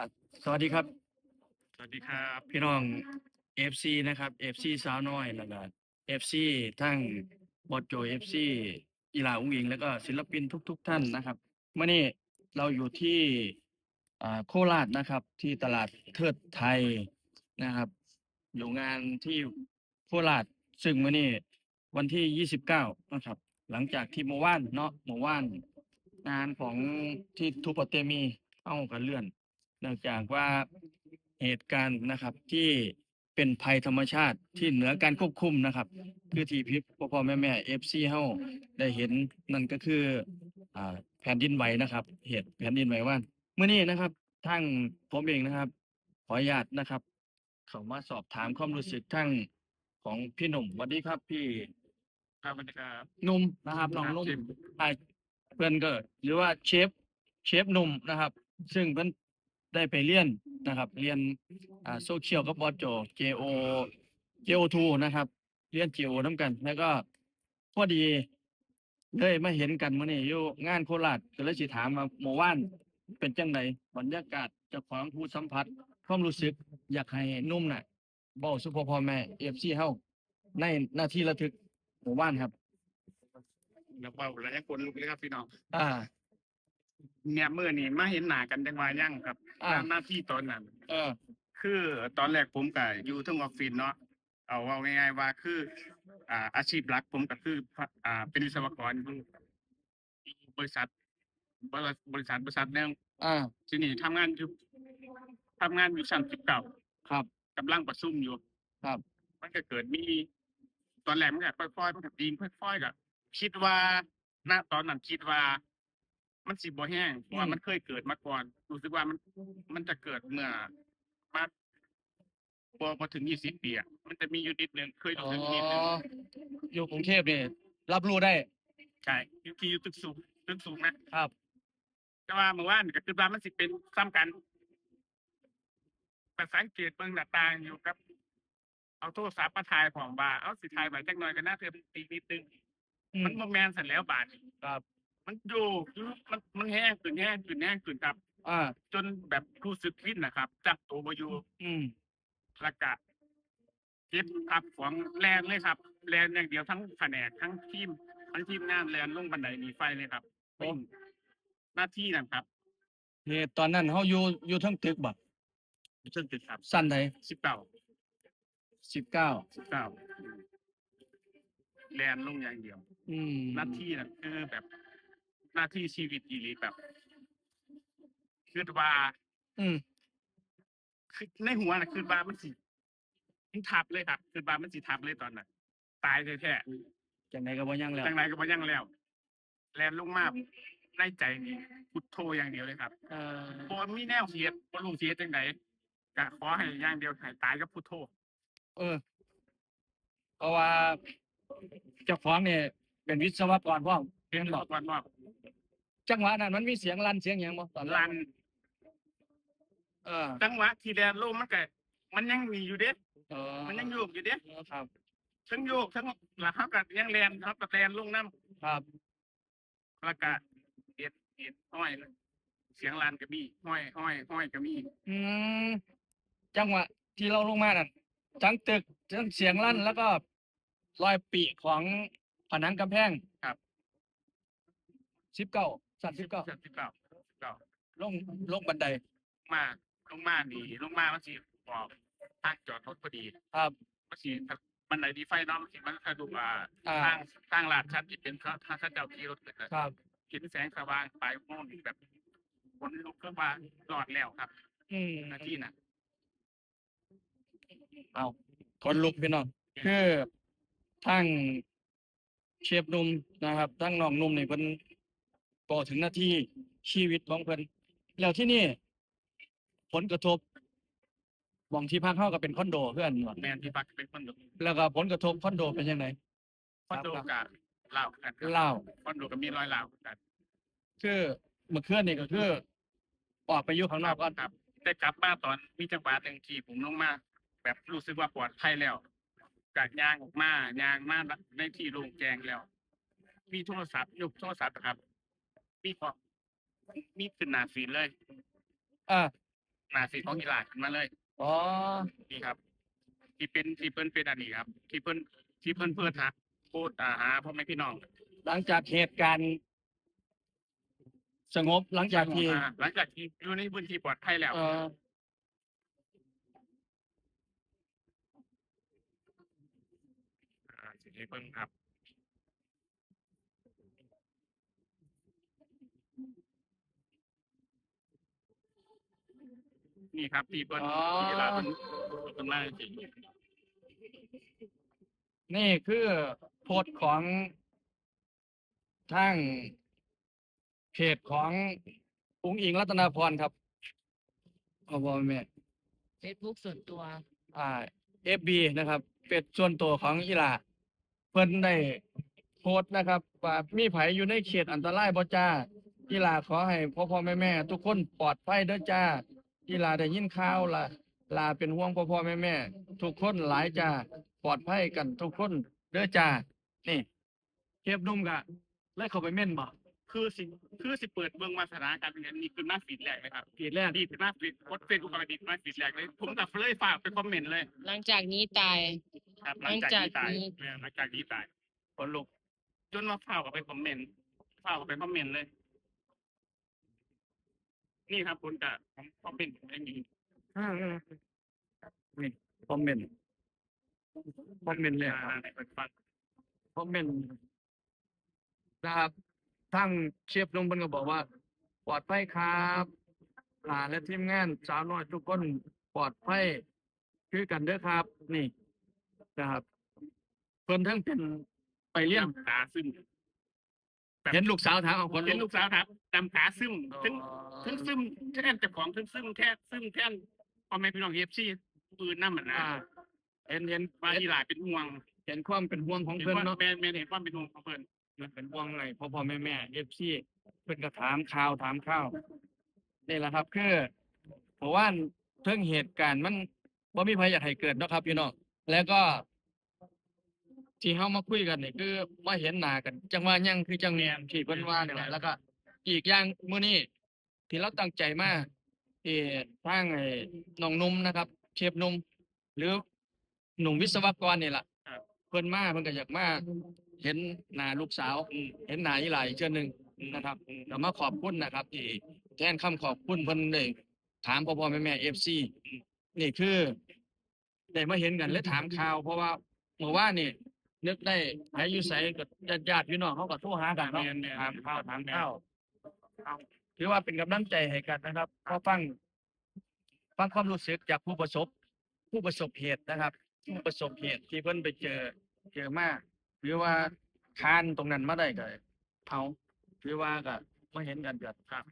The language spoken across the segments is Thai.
ครับสวัสดีครับ สวัสดีครับ พี่น้อง FC นะครับ FC สาวน้อยแล้วก็ FC ทั้งบอดโจ FC อีหลาอุ้งอิง แล้วก็ศิลปินทุกๆท่านนะครับเมื่อนี้เราอยู่ที่อ่าโคราชนะครับ ที่ตลาดเทิดไทยนะครับ อยู่งานที่โคราชซึ่งมื่อนี้วันที่ 29 นะครับ หลังจากที่เมื่อวานเนาะเมื่อวานงานของที่ทูปะเตมี เอากันเลื่อน เนื่องจากว่าเหตุการณ์นะครับที่เป็นภัยธรรมชาติที่เหนือการควบคุมนะครับ คือที่พี่พ่อพ่อแม่แม่เอฟซีเฮาได้เห็นนั่นก็คืออ่าแผ่นดินไหวนะครับ เหตุแผ่นดินไหวว่าเมื่อนี้นะครับทั้งผมเองนะครับ ขออนุญาตนะครับเขามาสอบถามความรู้สึกทั้งของพี่หนุ่มสวัสดีครับพี่ครับสวัสดีครับหนุ่มนะครับน้องหนุ่มครับอ่าเพื่อนก็หรือว่าเชฟเชฟหนุ่มนะครับ ซึ่งเพิ่น ได้ไปเรียนนะครับ เรียนอ่าโซเชียลกับบอสโจ JO JO2 นะครับ เรียน JO น้ำกัน แล้วก็พอดีเลยมาเห็นกันมื้อนี้อยู่งานโคราชก็เลยสิถามว่าเมื่อวานเป็นจังไดบรรยากาศเจ้าของผู้สัมผัสความรู้สึกอยากให้หนุ่มน่ะเว้าสุพ่อพ่อแม่ FC เฮาในหน้าที่ระทึกหมู่บ้านครับ แล้วเบาระยะคนลุกเลยครับพี่น้อง อ่า เนี่ยเมื่อนี่มาเห็นหน้ากันจังหวะยังครับอ่า ตามหน้าที่ตอนนั้น เออ คือตอนแรกผมก็อยู่ทั้งออฟฟิศเนาะเอาว่าง่ายๆว่าคือ อ่า อาชีพหลักผมก็คืออ่าเป็นวิศวกรอยู่บริษัท บริษัทบริษัทบริษัทหนึงอ่า ที่นี่ทำงานอยู่ทำงานอยู่ชั้นสิบเก้าครับกำลังประชุมอยู่ครับ มันก็เกิดมี ตอนแรกมันก็ค่อยๆมันก็ดีนค่อยๆก็คิดว่าณตอนนั้นคิดว่า มันสิบ่แห้งเพราะว่าอืมมันเคยเกิดมาก่อน รู้สึกว่ามันมันจะเกิดเมื่อมาพอพอถึงยี่สิบปีอะมันจะมีอยู่นิดนึงเคยอ๋รู้อสึกนิดนึงอยู่กรุงเทพนี่รับรู้ได้ ใช่อยู่ที่อยู่ตึกสูงตึกสูงนะครับ แต่ว่าเมื่อวานก็คือว่ามันสิเป็นซ้ำกันแต่สังเกตเบิ่งหน้าต่างอยู่กับ เอาโทรศัพท์มาถ่ายของบาเอาสิถ่ายไว้จักหน่อยก็น่าเธอตีนิดนึงอืมัมนโมแมนเสร็จแล้วบาทครับ มันอยู่มันมันแห้งขึ้นแห้งขึ้นแห้งขึ้นครับ อ่า จนแบบรู้สึกวินนะครับ จับตัวมาอยู่อืม แล้วก็เก็บครับของแลนเลยครับแลนอย่างเดียวทั้งแผนกทั้งทีมทั้งทีมงานแลนลงบันไดหนีไฟเลยครับเป็นหน้าที่นั่นครับเหตุตอนนั้นเฮาอยู่อยู่เทั้งตึกบ่ซึ่งติดครับสั้นใดสิบเก้า19 สิบเก้าแลนลงอย่างเดียว อืมหน้าที่นั่นคือแบบห น้าที่ชีวิตอีหลีแบบคือว่าอืมคือในหัวน่ะคือว่ามันสิมันทับเลยครับ คือว่ามันสิทับเลยตอนนั้นตายแท้จังไดก็บ่ยังแล้ว ๆจังไรก็บ่ยังแล้ว แลนลงมาในใจนี่พุทโธอย่างเดียวเลยครับ เออบ่มีแนวเสียดบ่รู้เสียดจังไดก็ขอให้อย่างเดียวให้ตายกับพุทโธเออ เพราะว่าเจ้าของเนี่ยเป็นวิศวกรพร้อมเห็นบอกว่าว่า จังหวะนั้นมันมีเสียงลั่นเสียงหยังบ่ตอนลันเออจังหวะที่แลนลงมันก็มันยังมีอยู่เด้เออมันยังโยกอยู่เด้ครับ ทั้งโยกทั้งแล้วเขาก็ยังแลนเขาก็แลนลงน้ำครับแล้วก็เอ็ดเอ็ดห้อยเลยเสียงลานก็มีห้อยห้อยห้อยก็มีอืมจังหวะที่เราลงมานั่นทั้งตึกทั้งเสียงลั่นแล้วก็รอยปีของผนังกำแพงครับสิบเก้า สั่นสิบเก้าสิบเก้าสิบเก้าลงลงบันไดมาลงมานี่ลงมามันสิบอกทางจอดรถพอดีครับมันสิมันไหนดีไฟเน้องมันสิมันสะดวกว่าอ่าทางทางลาดชัดที่เป็นเขาทางเขาเจ้าขี่รถเกิดครับเห็นแสงสว่างปลายโมงแบบคนลุกขึ้นมาหลอดแล้วครับ อืมหนาที่น่ะเอาคนลุกพี่น้องคือทั้งเชฟหนุ่มนะครับทั้งน้องหนุ่มนี่เพิ่น ก็ถึงหน้าที่ชีวิตของเพิ่นแล้วที่นี่ ผลกระทบหมองที่พักเฮาก็เป็นคอนโดเพื่อนว่าแมนที่ปักเป็นคนลุกแล้วก็ผลกระทบคอนโดเป็นยังไงคอนโดกับเหล่ากันครับเล่าคอนโดก็มีรอยเหล่ากันคือเมื่อคืนนี่ก็คือออกไปอยู่ข้างนอกก่อนครับ แต่กลับมาตอนมีจังหวะหนึ่งที่ผมลงมาแบบรู้สึกว่าปลอดภัยแล้วกัดยางออกมายางมาในที่โล่งแจ้งแล้ว มีโทรศัพท์ยกโทรศัพท์นะครับ มีขอมีขึ้นหน้าฟีดเลยอ่าหน้าฟีดของอีหลาขึ้นมาเลยอ๋อนี่ครับ ที่เป็นที่เพิ่นเป็นอันนี้ครับ ที่เพิ่นที่เพิ่นเพื่อทักโพดอาหาพ่อแม่พี่น้องหลังจากเหตุการณ์ สงบหลังจากที่อ่าหลังจากที่อยู่ในพื้นที่ปลอดภัยแล้ว เอออ่าสิให้เพิ่นครับ นี่ครับที่เพิ่นที่ลาเพิ่นเพิ่นมาจริงนี่คือโพสต์ของทางเพจของอุ้งอิงรัตนาพรครับขอบคุณแม่เฟซบุ๊กส่วนตัว อ่าเอฟบีนะครับเป็นส่วนตัวของอีหลาเพิ่นได้โพสต์นะครับ ว่ามีไผอยู่ในเขตอันตรายบ่จ้าอีหลาขอให้พ่อพ่อแม่แม่ทุกคนปลอดภัยเด้อจ้า อีหลาได้ยินข่าวล่ะลาเป็นห่วงพ่อพ่อแม่แม่ทุกคนหลายจ้าปลอดภัยกันทุกคนเด้อจ้านี่เทปนุ่มกะแล้วเข้าไปเม่นบ่คือสิคือสิเปิดเบิ่งมาสถานการณ์เป็นอย่างนี้คือหน้าฟีดแรกเลยครับเกตแรกดีเป็นหน้าฟีดกดเฟซบุ๊กปกติหน้าฟีดแรกเลย ผมกับเลยฝากไปคอมเมนต์เลยหลังจากนี้ตายครับหลังจากนี้ตายหลังจากนี้เออหลังจากนี้ตายคนลุกจนว่าฝ้ากกับไปคอมเมนต์ฝ้ากกับไปคอมเมนต์เลย นี่ครับคุณจะผมคอมเมนต์อย่างนี้นี่คอมเมนต์คอมเมนต์เลยคอ่ารับให้เปิดฟังคอมเมนต์นะครับทั้งเชฟนุ่มเพิ่นก็บอกว่า ปลอดภัยครับหลานและทีมงานสาวน้อยทุกคนปลอดภัยคือกันเด้อครับ นี่นะครับเพิ่นทั้งเป็นไปเลี้ยงขาซึ มเห็นลูกสาวถามเอาคนเห็นลูกสาวครับดำขาซึมอ๋อถึงถึงซึมแท่นเจ้าของถึงซึมแท้ซึมแท่นพ่อแม่พี่น้องเอฟซีปืนน้ำมันนะอ่าเห็นเห็นว่าอีหลาเป็นห่วงเห็นความเป็นห่วงของเห็นเพิ่นว่าเนาะ แม่แม่เห็นความเป็นห่วงของเพิ่นมันเป็นห่วงไงพ่อพ่อแม่แม่เอฟซีเพิ่นก็ถามข่าวถามข่าวนี่แหละครับ คือเพราะว่าเรื่องเหตุการณ์มันบ่มีใครอยากให้เกิดเนาะครับพี่น้องแล้วก็ ที่เฮามาคุยกันนี่คือมาเห็นหน้ากัน จังว่ายังคือจังแม่นที่เพิ่นว่านี่แหละแล้วก็ อีกอย่างมื้อนี้ที่เราตั้งใจมาที่ทางไอ้น้องหนุ่มนะครับ เชฟหนุ่มหรือหนุ่มวิศวกรนี่ล่ะเพิ่นมาเพิ่นก็อยากมาเห็นหน้าลูกสาว เห็นหน้าอีหลายเชื่อหนึงนะครับก็มาขอบคุณนะครับ ที่แทนคำขอบคุณเพิ่นได้ถามพ่อพ่อแม่แม่ FC นี่คือได้มาเห็นกันและถามข่าว เพราะว่าเมื่อวานนี่ นึกได้หายอยู่ไสกับญาติๆพี่น้องเขาก็โทรหากันเนาะแม่นแม่นถามข่าวถามข่าวเอาถือว่าเป็นกำลังใจให้กันนะครับพอฟังฟังความรู้สึกจากผู้ประสบ ผู้ประสบเหตุนะครับ ผู้ประสบเหตุที่เพิ่นไปเจอเจอมาหรือว่าคานตรงนั้นมาได้ก็เอาหรือว่าก็มาเห็นกันเกิดครับ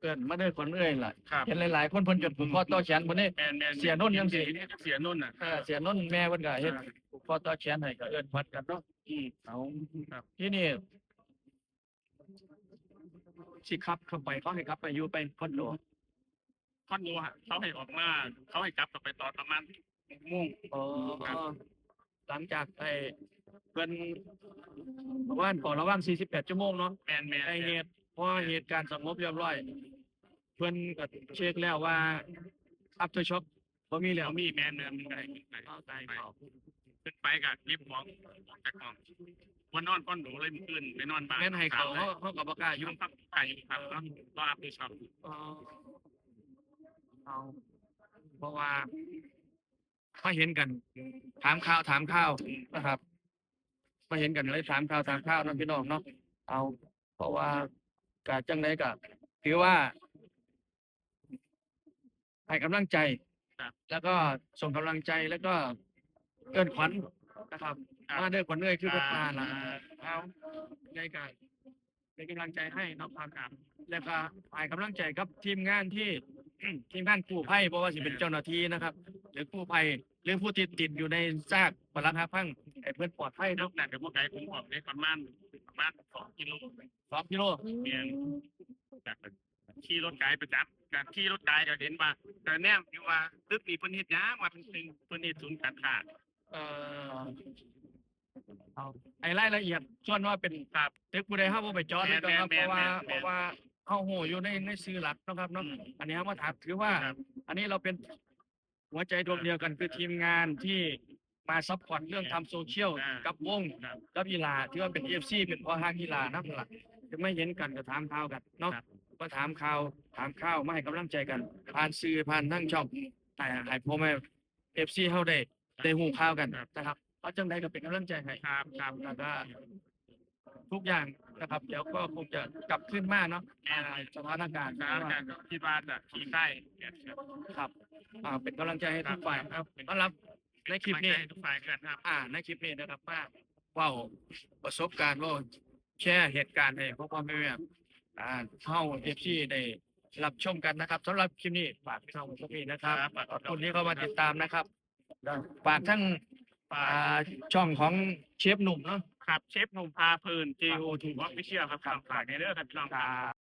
เกินมาด้วยคนเอ้ยล่ะครับเห็นหลายๆคนเพิ่นจนผูกคอต่อแขนเพิ่นนี่แม่นแม่นเสียนุ่นยังสิเสียนุ่นน่ะเออเสียนนท์แม่เพิ่นก็เฮ็ด ผูกคอต่อแขนให้ก็เอิ้นพัดกันเนาะอืมเอาครับที่นี่สิขับเข้าไปเขาให้ขับไปอยู่ไปคอนโดคอนโดฮะเขาให้ออกมาเขาให้กลับกลับไปตอนประมาณโมุ่งอ๋อครับ หลังจากไอ้เพิ่นบอกว่าขอระวัง48 ชั่วโมงเนาะแมนแมนไอ้เหตุพอเหตุการณ์สงบเรียบร้อย เพิ่นก็เช็คแล้วว่า after shock บ่มีแล้วเขามีแมนเนินมันก็ได้ขึ้นไปเอาใจไปเขาขึ้นไปกับรีบของออกจากห้องวันนอนก้อนหนูเลยขึ้นไปนอนบ้านแม่นให้เขาเลเขายเขาก็บ่กล้าอยุ่ยู่งครับไก่อยู่ครับแล้วรออัพดูช็อปอ๋อเอาเพราะว่ามาเห็นกัน ถามข่าวถามข่าวนะครับมาเห็นกันเลยถามข่าวถามข่าวเนาะพี่น้องเนาะเอา เพราะว่ากะจังไดก็ถือว่าให้กำลังใจ แล้วก็ส่งกำลังใจแล้วก็ เกินขวัญนะครับมาเด้อขวัญเอ้ยคือพัฒนาล่ะเอาในการเป็นกำลังใจให้เน้องความครับแล้วก็ให้กำลังใจกับทีมงานที่ ทีมงานกู้ภัยเพราะว่าสิเป็นเจ้าหน้าที่นะครับ หรือกู้ภัยหรือผู้ที่ติดอยู่ในซากปรักหักพังให้เพื่อนปลอดภัยนเนาะกหนักกับพวกไก่ผมออกได้ประมาณประมาณสองกิโลสองกิโลเมียนจากขี่รถไกลประจับการขี่รถไกลก็เห็นว่าแต่แนมอยู่ว่าตึกนี้เพิ่นเฮ็ดหยังว่าเป็นตึงเพิ่นเฮ็ดศูนย์การค้า เอ่อเอาไอ้รายละเอียดส่วนว่าเป็นครับตึกผู้ใดเฮาบ่ไปจอดเลยก็ครับ แม่เพนราะว่าแม่นแม่นเพราะว่าเข้าโหอยู่ในในสื่อหลักเนาะครับเนาะอันนี้ครับมาถามถือว่า ครับ อันนี้เราเป็นหัวใจดวงเดียวกันคือทีมงานที่มาซัพพอร์ตเรื่องทำโซเชียลอ่ากับวงครับ กับกีฬาที่ว่าเป็นเอฟซีเป็นพ่อห้างกีฬานักหลักจะไม่เห็นกันก็ถามข่าวกันเนาะครับ ก็ถามข่าวถามข้าวมาให้กำลังใจกัน ผ่านสื่อผ่านทั้งช่องแต่ให้พ่อแม่เอฟซีเฮาได้ ได้หูข่าวกันนะครับเอาจังใดก็เป็นกำลังใจให้ครับครับแล้วก็ทุกอย่างนะครับ เดี๋ยวก็คงจะกลับขึ้นมาเนาะอ่าสถานการณ์สถานการณ์ก็คิดว่าจะขี่ใกล้เนี่ยครับครับอ่าเป็นกำลังใจให้ทุกฝ่ายครับต้อนรับในคลิปนี้ให้ทุกฝ่ายกันครับ อ่าในคลิปนี้นะครับว่าเว่าประสบการณ์เว่าแชร์เหตุการณ์ให้พ่อพ่อแม่แม่อ่าเข้าเอฟซีได้รับชมกันนะครับสำหรับคลิปนี้ฝากช่องพวกนี้นะครับครับฝากขอบคุณที่เข้ามาติดตามนะครับ ฝากทั้งฝ่าอ่ายช่องของเชฟหนุ่มเนาะ ครับเชฟหนุ่มพาเพลิน JO ถูกออฟฟิเชียลครับฝากในเรื่องครับพี่น้องครับ